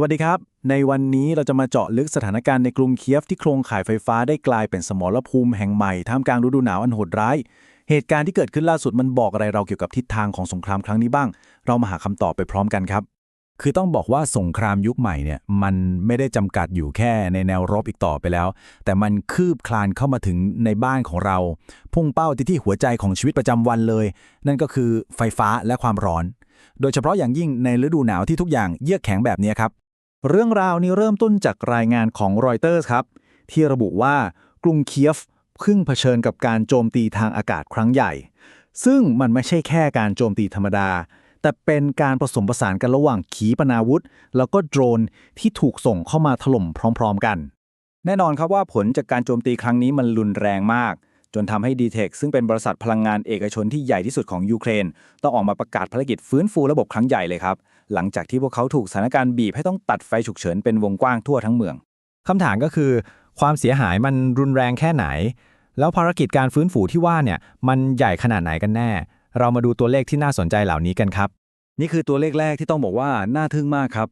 สวัสดีครับ ในวันนี้เราจะมาเจาะลึกสถานการณ์ในกรุงเคียฟที่โครงข่ายไฟฟ้าได้กลายเป็นสมรภูมิแห่งใหม่ท่ามกลางฤดูหนาวอันโหดร้าย เหตุการณ์ที่เกิดขึ้นล่าสุดมันบอกอะไรเราเกี่ยวกับทิศทางของสงครามครั้งนี้บ้าง เรามาหาคำตอบไปพร้อมกันครับ คือต้องบอกว่าสงครามยุคใหม่เนี่ยมันไม่ได้จำกัดอยู่แค่ในแนวรบอีกต่อไปแล้ว แต่มันคืบคลานเข้ามาถึงในบ้านของเรา พุ่งเป้าที่ที่หัวใจของชีวิตประจำวันเลย นั่นก็คือไฟฟ้าและความร้อน โดยเฉพาะอย่างยิ่งในฤดูหนาวที่ทุกอย่างเยือกแข็งแบบนี้ครับ เรื่องราวนี้เริ่มต้นจากรายงานของรอยเตอร์สครับ ที่ระบุว่ากรุงเคียฟเพิ่งเผชิญกับการโจมตีทางอากาศครั้งใหญ่ ซึ่งมันไม่ใช่แค่การโจมตีธรรมดา แต่เป็นการผสมผสานกันระหว่างขีปนาวุธ แล้วก็โดรนที่ถูกส่งเข้ามาถล่มพร้อม ๆ กัน แน่นอนครับว่าผลจากการโจมตีครั้งนี้มันรุนแรงมาก จนทำให้ d t e c ซึ่งเป็นบริษัทพลังงานเอกชนที่ใหญ่ที่สุดของยูเครน ต้องออกมาประกาศภารกิจฟื้นฟูระบบครั้งใหญ่เลยครับ หลังจากที่พวกเขาถูกสถานการณ์บีบให้ต้องตัดไฟฉุกเฉินเป็นวงกว้างทั่วทั้งเมืองคำถามก็คือ ความเสียหายมันรุนแรงแค่ไหน แล้วภารกิจการฟื้นฟูที่ว่าเนี่ยมันใหญ่ขนาดไหนกันแน่ เรามาดูตัวเลขที่น่าสนใจเหล่านี้กันครับ นี่คือตัวเลขแรกที่ต้องบอกว่าน่าทึ่งมากครับ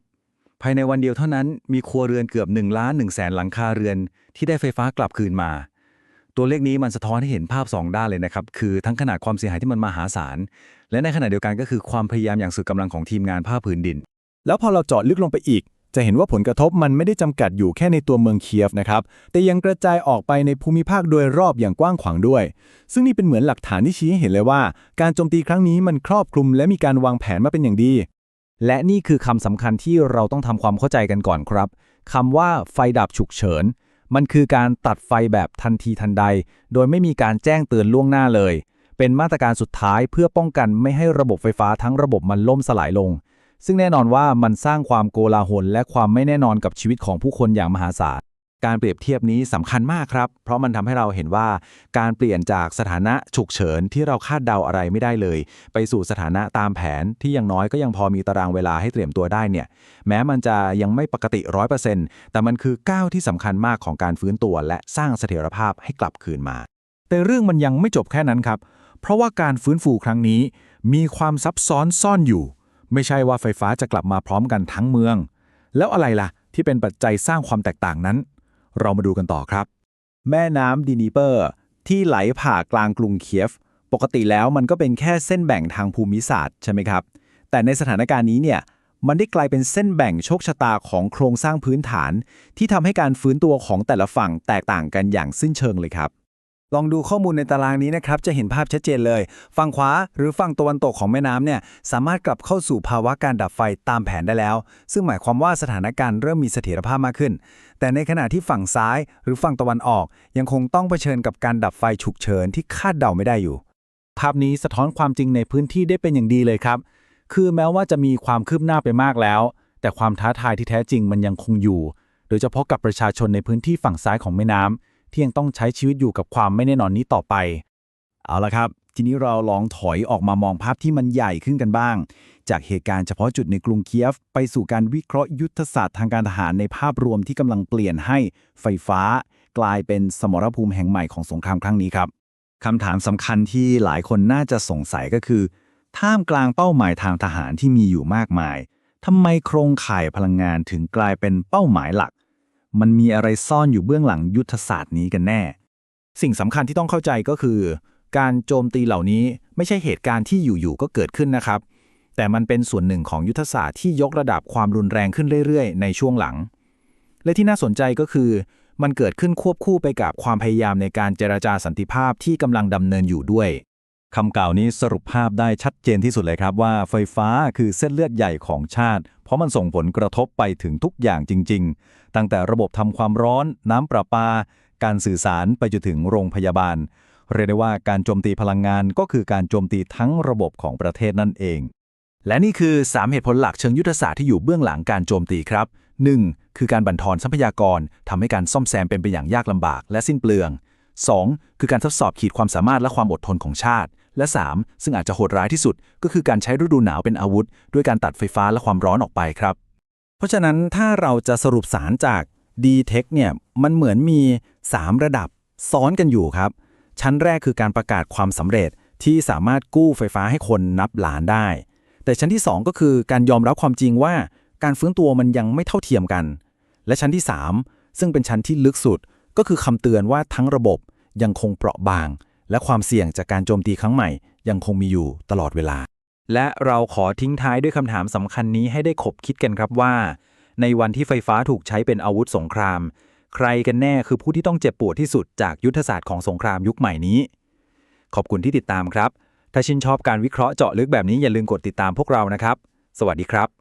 ภายในวันเดียวเท่านั้นมีครัวเรือนเกือบ1ล้าน1แสนหลังคาเรือนที่ได้ไฟฟ้ากลับคืนมา ตัวเลขนี้มันสะท้อนให้เห็นภาพ 2 ด้านเลยนะครับ คือทั้งขนาดความเสียหายที่มันมหาศาล และในขณะเดียวกันก็คือความพยายามอย่างสุดกำลังของทีมงานภาคพื้นดิน แล้วพอเราเจาะลึกลงไปอีก จะเห็นว่าผลกระทบมันไม่ได้จำกัดอยู่แค่ในตัวเมืองเคียฟนะครับ แต่ยังกระจายออกไปในภูมิภาคโดยรอบอย่างกว้างขวางด้วย ซึ่งนี่เป็นเหมือนหลักฐานที่ชี้ให้เห็นเลยว่า การโจมตีครั้งนี้มันครอบคลุมและมีการวางแผนมาเป็นอย่างดี และนี่คือคำสำคัญที่เราต้องทำความเข้าใจกันก่อนครับคำว่าไฟดับฉุกเฉิน มันคือการตัดไฟแบบทันทีทันใด โดยไม่มีการแจ้งเตือนล่วงหน้าเลย เป็นมาตรการสุดท้ายเพื่อป้องกันไม่ให้ระบบไฟฟ้าทั้งระบบมันล่มสลายลง ซึ่งแน่นอนว่ามันสร้างความโกลาหลและความไม่แน่นอนกับชีวิตของผู้คนอย่างมหาศาล การเปรียบเทียบนี้สำคัญมากครับ เพราะมันทำให้เราเห็นว่าการเปลี่ยนจากสถานะฉุกเฉินที่เราคาดเดาอะไรไม่ได้เลย ไปสู่สถานะตามแผนที่ย่างน้อยก็ยังพอมีตารางเวลาให้เตรียมตัวได้เนี่ย แม้มันจะยังไม่ปกติ 100%แต่มันคือก้าวที่สำคัญมากของการฟื้นตัว และสร้างเสถียรภาพให้กลับคืนมา แต่เรื่องมันยังไม่จบแค่นั้นครับ เพราะว่าการฟื้นฟูครั้งนี้ มีความซับซ้อนซ่อนอยู่ ไม่ใช่ว่าไฟฟ้าจะกลับมาพร้อมกันทั้งเมือง แล้วอะไรล่ะ ที่เป็นปัจจัยสร้างความแตกต่างนั้น เรามาดูกันต่อครับ แม่น้ำดินีเปอร์ ที่ไหลผ่ากลางกรุงเคียฟ ปกติแล้วมันก็เป็นแค่เส้นแบ่งทางภูมิศาสตร์ใช่ไหมครับ แต่ในสถานการณ์นี้เนี่ยมันได้กลายเป็นเส้นแบ่งโชคชะตาของโครงสร้างพื้นฐาน ที่ทำให้การฟื้นตัวของแต่ละฝั่งแตกต่างกันอย่างสิ้นเชิงเลยครับ ลองดูข้อมูลในตารางนี้นะครับ จะเห็นภาพชัดเจนเลย ฝั่งขวาหรือฝั่งตะวันตกของแม่น้ำเนี่ย สามารถกลับเข้าสู่ภาวะการดับไฟตามแผนได้แล้ว ซึ่งหมายความว่าสถานการณ์เริ่มมีเสถียรภาพมากขึ้น แต่ในขณะที่ฝั่งซ้ายหรือฝั่งตะวันออก ยังคงต้องเผชิญกับการดับไฟฉุกเฉินที่คาดเดาไม่ได้อยู่ ภาพนี้สะท้อนความจริงในพื้นที่ได้เป็นอย่างดีเลยครับ คือแม้ว่าจะมีความคืบหน้าไปมากแล้ว แต่ความท้าทายที่แท้จริงมันยังคงอยู่ โดยเฉพาะกับประชาชนในพื้นที่ฝั่งซ้ายของแม่น้ำ ที่ยังต้องใช้ชีวิตอยู่กับความไม่แน่นอนนี้ต่อไป เอาละครับ ทีนี้เราลองถอยออกมามองภาพที่มันใหญ่ขึ้นกันบ้าง จากเหตุการณ์เฉพาะจุดในกรุงเคียฟ ไปสู่การวิเคราะห์ยุทธศาสตร์ทางการทหารในภาพรวมที่กำลังเปลี่ยนให้ไฟฟ้า กลายเป็นสมรภูมิแห่งใหม่ของสงครามครั้งนี้ครับคำถามสำคัญที่หลายคนน่าจะสงสัยก็คือ ท่ามกลางเป้าหมายทางทหารที่มีอยู่มากมายทำไมโครงข่ายพลังงานถึงกลายเป็นเป้าหมายหลัก มันมีอะไรซ่อนอยู่เบื้องหลังยุทธศาสตร์นี้กันแน่ สิ่งสำคัญที่ต้องเข้าใจก็คือ การโจมตีเหล่านี้ไม่ใช่เหตุการณ์ที่อยู่ๆก็เกิดขึ้นนะครับ แต่มันเป็นส่วนหนึ่งของยุทธศาสตร์ที่ยกระดับความรุนแรงขึ้นเรื่อยๆ ในช่วงหลัง และที่น่าสนใจก็คือ มันเกิดขึ้นควบคู่ไปกับความพยายามในการเจรจาสันติภาพที่กำลังดำเนินอยู่ด้วยคำกล่าวนี้สรุปภาพได้ชัดเจนที่สุดเลยครับว่าไฟฟ้าคือเส้นเลือดใหญ่ของชาติ เพราะมันส่งผลกระทบไปถึงทุกอย่างจริง ๆ ตั้งแต่ระบบทำความร้อน น้ำประปา การสื่อสารไปจนถึงโรงพยาบาล เรียกได้ว่าการโจมตีพลังงานก็คือการโจมตีทั้งระบบของประเทศนั่นเอง และนี่คือ 3 เหตุผลหลักเชิงยุทธศาสตร์ที่อยู่เบื้องหลังการโจมตีครับ 1. คือการบั่นทอนทรัพยากรทำให้การซ่อมแซมเป็นไปอย่างยากลำบาก และสิ้นเปลือง 2. คือการทดสอบขีดความสามารถและความอดทนของชาติ และ 3. ซึ่งอาจจะโหดร้ายที่สุด ก็คือการใช้ฤดูหนาวเป็นอาวุธ ด้วยการตัดไฟฟ้าและความร้อนออกไปครับ เพราะฉะนั้นถ้าเราจะสรุปสารจาก d t e c h เนี่ยมันเหมือนมี 3 ระดับซ้อนกันอยู่ครับ ชั้นแรกคือการประกาศความสำเร็จที่สามารถกู้ไฟฟ้าให้คนนับล้านได้ แต่ชั้นที่ 2 ก็คือการยอมรับความจริงว่าการฟื้นตัวมันยังไม่เท่าเทียมกัน และชั้นที่ 3 ซึ่งเป็นชั้นที่ลึกสุด ก็คือคำเตือนว่าทั้งระบบยังคงเปราะบาง และความเสี่ยงจากการโจมตีครั้งใหม่ยังคงมีอยู่ตลอดเวลา และเราขอทิ้งท้ายด้วยคำถามสำคัญนี้ให้ได้ขบคิดกันครับว่า ในวันที่ไฟฟ้าถูกใช้เป็นอาวุธสงคราม ใครกันแน่คือผู้ที่ต้องเจ็บปวดที่สุดจากยุทธศาสตร์ของสงครามยุคใหม่นี้ ขอบคุณที่ติดตามครับ ถ้าชื่นชอบการวิเคราะห์เจาะลึกแบบนี้อย่าลืมกดติดตามพวกเรานะครับ สวัสดีครับ